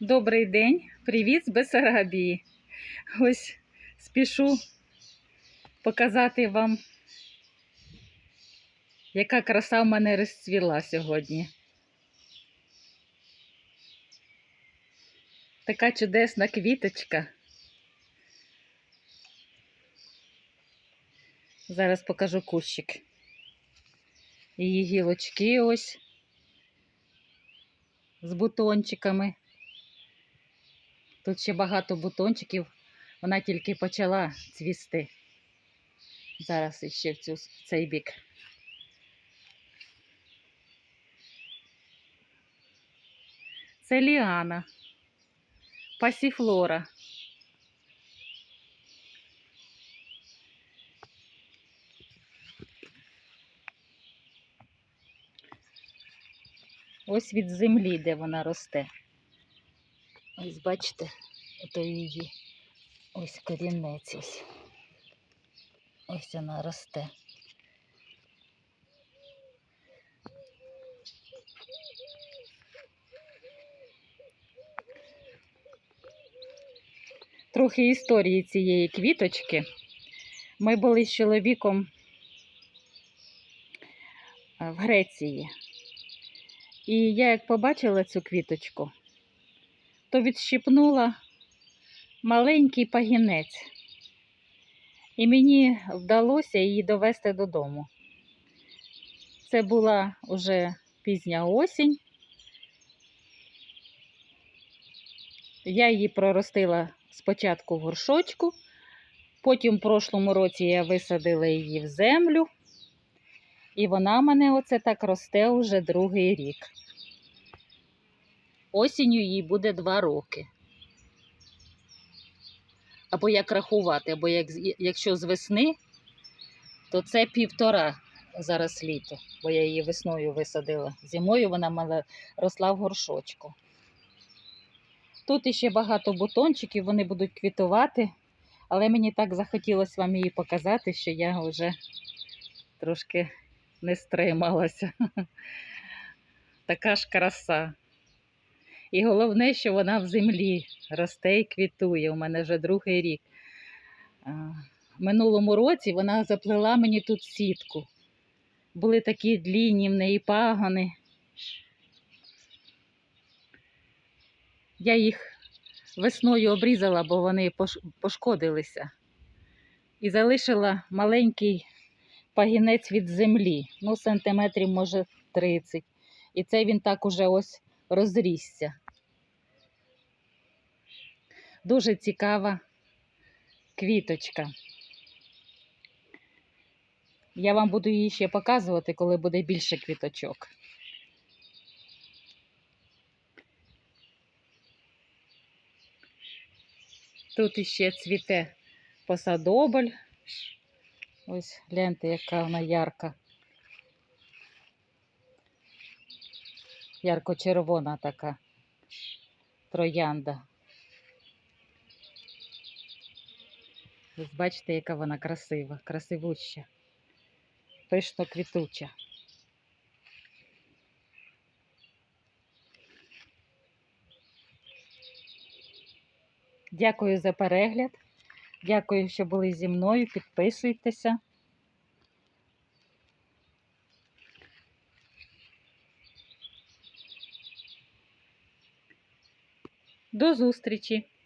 Добрий день, привіт з Бесарабії. Ось спішу показати вам, яка краса в мене розцвіла сьогодні. Така чудесна квіточка. Зараз покажу кущик. Її гілочки ось з бутончиками. Тут ще багато бутончиків, вона тільки почала цвісти. Зараз іще в, цю, цей бік. Це ліана, пасіфлора. Ось від землі, де вона росте. Ось бачите, ото її ось корінець ось. Ось вона росте. Трохи історії цієї квіточки. Ми були з чоловіком е, в Греції. І я як побачила цю квіточку, то відщипнула маленький пагінець. І мені вдалося її довести додому. Це була уже пізня осінь. Я її проростила спочатку в горшочку, потім в прошлому році я висадила її в землю, і вона мене оце так росте уже другий рік. Осінню їй буде два роки. Або як рахувати, або як, якщо з весни, то це півтора зараз літо, бо я її весною висадила. Зимою вона мала, росла в горшочку. Тут іще багато бутончиків, вони будуть квітувати, але мені так захотілося вам її показати, що я вже трошки не стрималася. Така ж краса. І головне, що вона в землі росте і квітує. У мене вже другий рік. Минулому році вона заплела мені тут сітку. Були такі длінні в неї пагони. Я їх весною обрізала, бо вони пошкодилися. І залишила маленький пагінець від землі, ну, сантиметрів, може, 30. І це він так уже ось розрісся. Дуже цікава квіточка. Я вам буду її ще показувати, коли буде більше квіточок. Тут іще цвіте посадобль. Ось гляньте, яка вона ярка. Ярко-червона така троянда. Ось бачите, яка вона красива, красивуща, пишно квітуча. Дякую за перегляд. Дякую, що були зі мною. Підписуйтеся. До зустрічі!